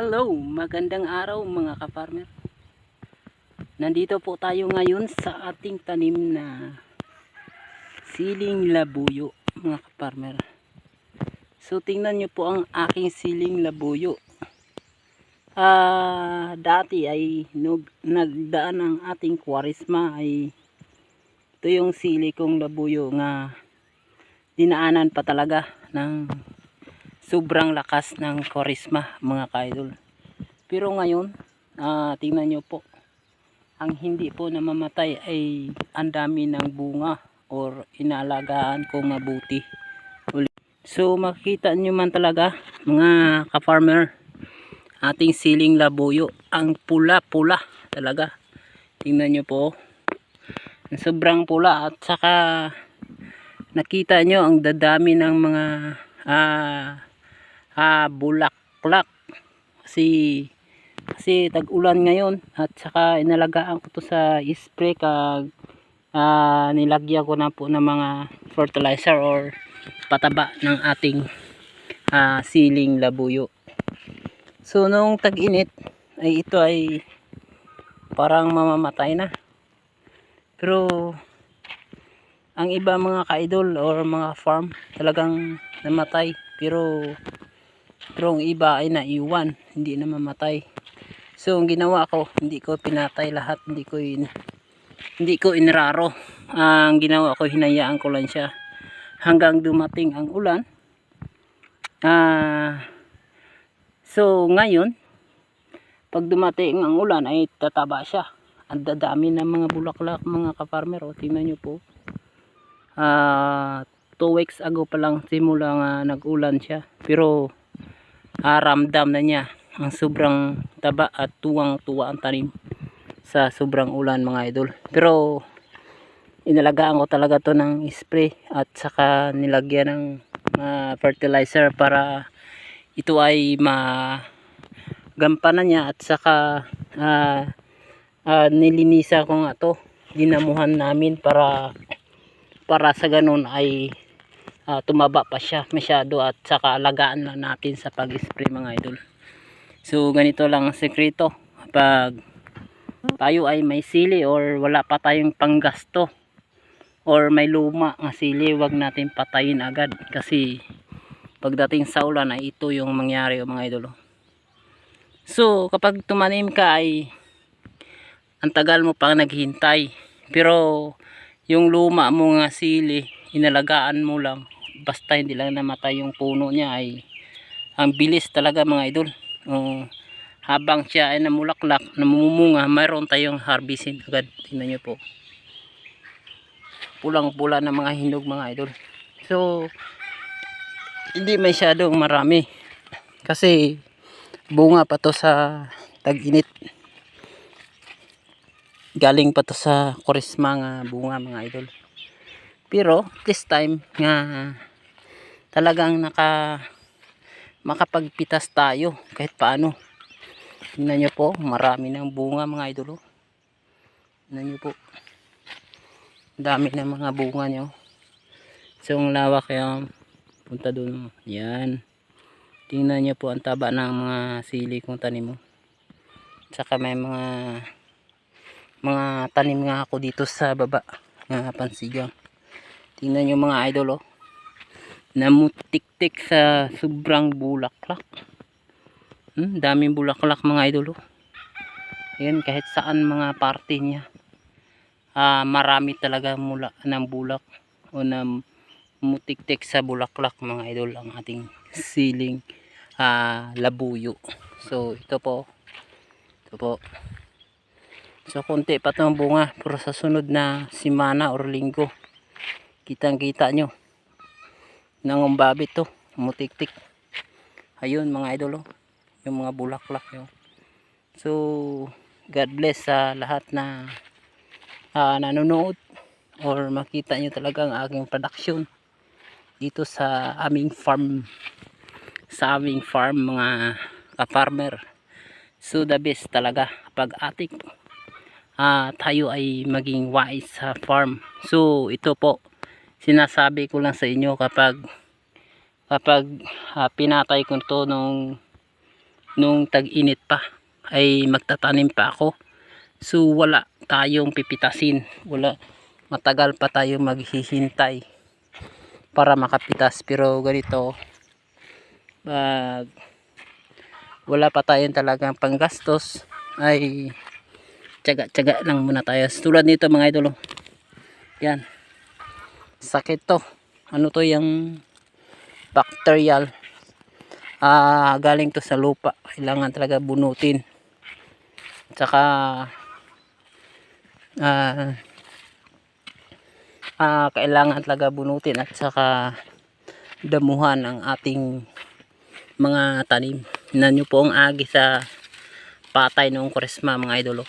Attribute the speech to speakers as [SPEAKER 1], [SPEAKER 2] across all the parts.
[SPEAKER 1] Hello, magandang araw mga ka-farmer. Nandito po tayo ngayon sa ating tanim na siling labuyo mga ka-farmer. So tingnan nyo po ang aking siling labuyo. Ah, dati ay nug, nagdaan ang ating kwarisma ay ito yung sili kong labuyo nga dinaanan pa talaga ng sobrang lakas ng korisma mga kaidol. Pero ngayon ah, tingnan nyo po. Ang hindi po namamatay ay ang dami ng bunga or inalagaan ko mabuti. So makikita nyo man talaga mga ka-farmer ating siling labuyo ang pula pula talaga. Tingnan nyo po. Ang sobrang pula at saka nakita nyo ang dadami ng mga ah, ah, bulaklak. Kasi kasi tag-ulan ngayon at saka inalagaan ko to sa spray kag ah, nilagyan ko na po ng mga fertilizer or pataba ng ating ah, siling labuyo. So nung tag-init ay ito ay parang mamamatay na. Pero ang iba mga kaidol or mga farm talagang namatay. Pero pero iba ay naiwan hindi na mamatay. So ang ginawa ko hindi ko pinatay lahat hindi ko in, hindi ko inraro. Ang ginawa ko hinayaan ko lang siya. Hanggang dumating ang ulan. Ah so ngayon pag dumating ang ulan ay tataba siya. Ang dadami ng mga bulaklak mga kaparmer o tingnan nyo po. Ah 2 weeks ago pa lang simula nga nag-ulan siya. Pero ah, ramdam na niya. Ang sobrang taba at tuwang-tuwa ang tanim sa sobrang ulan mga idol. Pero inalagaan ko talaga to ng spray at saka nilagyan ng ah, fertilizer para ito ay ma gampanan niya at saka ah, ah, nilinisa ko nga to. Dinamuhan namin para para sa ganun ay ah, tumaba pa siya masyado at saka alagaan lang natin sa pag-spray mga idol. So ganito lang ang sekreto pag tayo ay may sili or wala pa tayong panggasto or may luma nga sili wag natin patayin agad kasi pagdating sa ulan ay ito yung mangyari o mga idol. So kapag tumanim ka ay ang tagal mo pang naghintay pero yung luma mo nga sili inalagaan mo lang basta hindi lang namatay yung puno niya ay ang bilis talaga mga idol. Uh, habang siya ay namulaklak namumunga mayroon tayong harvestin agad. Tingnan nyo po. Pulang pula ng mga hinog mga idol. So hindi masyadong marami. Kasi bunga pa to sa tag-init. Galing pa to sa korisma nga bunga mga idol. Pero this time nga talagang naka makapagpitas tayo kahit paano. Tingnan nyo po marami ng bunga mga idol oh. tingnan nyo po. Dami ng mga bunga nyo. So ang lawak kaya punta dun. Yan. Tingnan nyo po ang taba ng mga sili kong tanim mo saka may mga mga tanim nga ako dito sa baba nga pansigang. Tingnan nyo mga idol oh namutik-tik sa sobrang bulaklak. Hmm, daming bulaklak mga idol oh. Ayan kahit saan mga parte niya. Ah, marami talaga mula ng bulak o na mutik-tik sa bulaklak mga idol ang ating siling ah, labuyo. So ito po. Ito po. So konti pa itong bunga pero sa sunod na simana or linggo kitang kita nyo nangumbabit to. Mutik-tik. Ayun mga idol oh, yung mga bulaklak yun. So God bless sa lahat na ah, nanonood or makita nyo talaga ang aking production dito sa aming farm sa aming farm mga ka-farmer. So the best talaga. Pag atik ah, tayo ay maging wise sa farm. So ito po sinasabi ko lang sa inyo kapag kapag ah, pinatay ko to nung nung tag-init pa ay magtatanim pa ako. So wala tayong pipitasin. Wala matagal pa tayo maghihintay para makapitas. Pero ganito pag wala pa tayong talagang panggastos. Ay tsaga-tsaga lang muna tayo. Tulad nito mga idolo. Yan sakit to. Ano to yung bacterial? Ah galing to sa lupa. Kailangan talaga bunutin. Tsaka ah ah, kailangan talaga bunutin at saka damuhan ang ating mga tanim. Na nyo po ang agi sa patay noong kuresma mga idolo.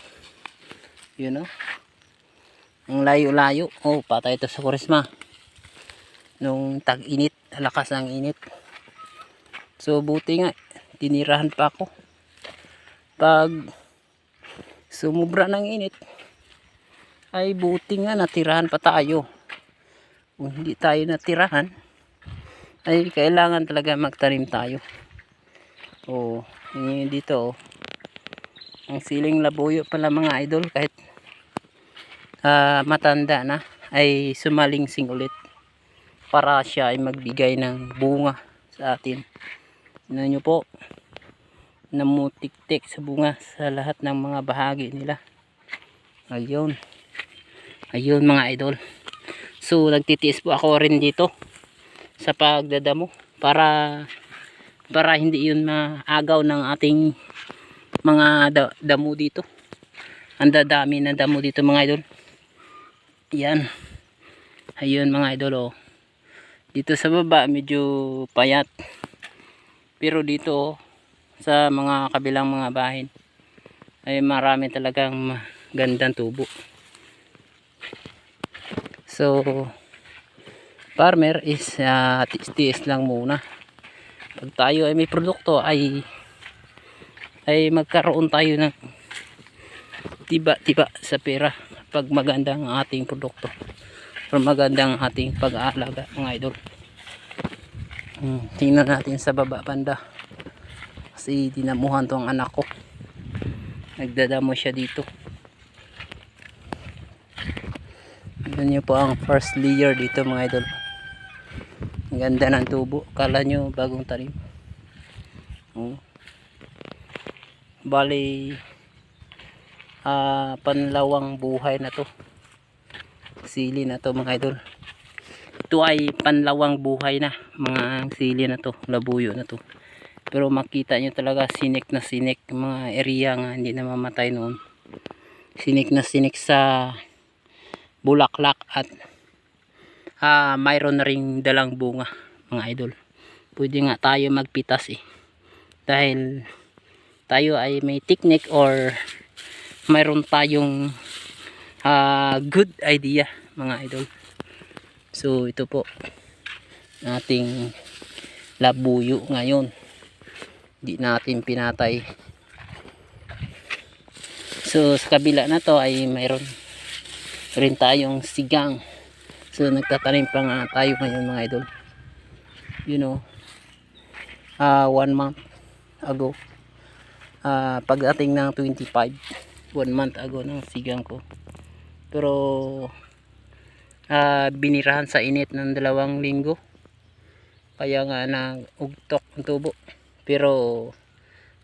[SPEAKER 1] Yun o ang layo-layo. Oh patay ito sa kuresma nung tag-init lakas ng init. So buti nga tinirahan pa ako. Pag sumubra ng init ay buti nga natirahan pa tayo. Kung hindi tayo natirahan ay kailangan talaga magtanim tayo. Oh yun dito oh. ang siling labuyo pala mga idol kahit ah, matanda na ay sumalingsing ulit para siya ay magbigay ng bunga sa atin. Tingnan nyo po? Namutiktik sa bunga sa lahat ng mga bahagi nila. Ayun. Ayun mga idol. So nagtitiis po ako rin dito sa pagdadamo para para hindi yun maagaw ng ating mga da, damo dito. Ang dadami ng damo dito mga idol. Yan. Ayun mga idol oh. Dito sa baba medyo payat. Pero dito oh, sa mga kabilang mga bahin ay marami talagang gandang tubo. So farmer is uh, tiis lang muna. Pag tayo ay may produkto ay ay magkaroon tayo ng tiba tiba sa pera pag magandang ang ating produkto or magandang ating pag-aalaga mga idol hmm, tingnan natin sa baba banda kasi dinamuhan to ang anak ko nagdadamo siya dito Tignan nyo po ang first layer dito mga idol. Ang ganda ng tubo. Kala nyo bagong tanim. Oh. Bali ah, panlawang buhay na to. Sili na to mga idol. Ito ay panlawang buhay na mga sili na to. Labuyo na to. Pero makita nyo talaga sinik na sinik. Mga area nga hindi na mamatay noon. Sinik na sinik sa bulaklak at ah, mayroon na ring dalang bunga mga idol pwede nga tayo magpitas eh dahil tayo ay may technique or mayroon tayong ah, good idea mga idol. So ito po ating labuyo ngayon. Di natin pinatay. So sa kabila na to ay mayroon rin tayong sigang. So nagtatanim pa nga tayo ngayon mga idol. You know uh, one month ago. Uh, pagdating ng 25 one month ago ng sigang ko. Pero uh, binirahan sa init ng dalawang linggo. Kaya nga nang ugtok ang tubo. Pero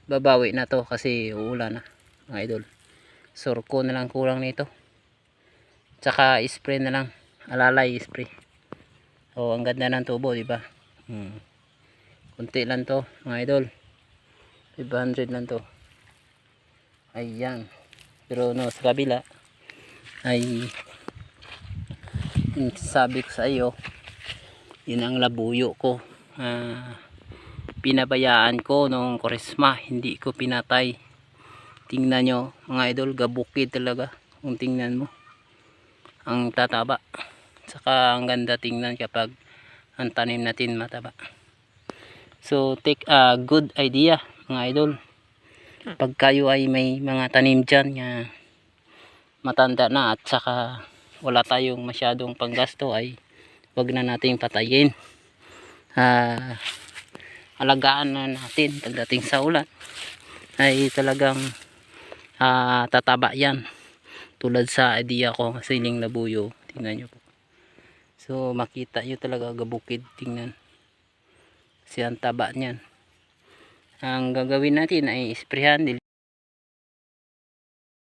[SPEAKER 1] babawi na to kasi uulan na mga idol. Surko na lang kulang nito. Tsaka spray na lang. Alalay spray. Oh ang ganda ng tubo di ba? Hmm. kunti lang to mga idol. 500 lang to. Ayan. Pero no sa kabila ay yung sabi ko sa iyo yun ang labuyo ko. Ah, pinabayaan ko nung koresma hindi ko pinatay. Tingnan nyo mga idol gabukid talaga kung tingnan mo. Ang tataba. Saka ang ganda tingnan kapag ang tanim natin mataba. So take a good idea mga idol. Pag kayo ay may mga tanim dyan nga matanda na at saka wala tayong masyadong panggasto ay wag na nating patayin. Ah alagaan na natin pagdating sa ulan ay talagang ah, tataba yan. Tulad sa idea ko ng siling labuyo tingnan nyo po. So makita nyo talaga gabukid tingnan. Kasi ang taba niyan. Ang gagawin natin ay isprehan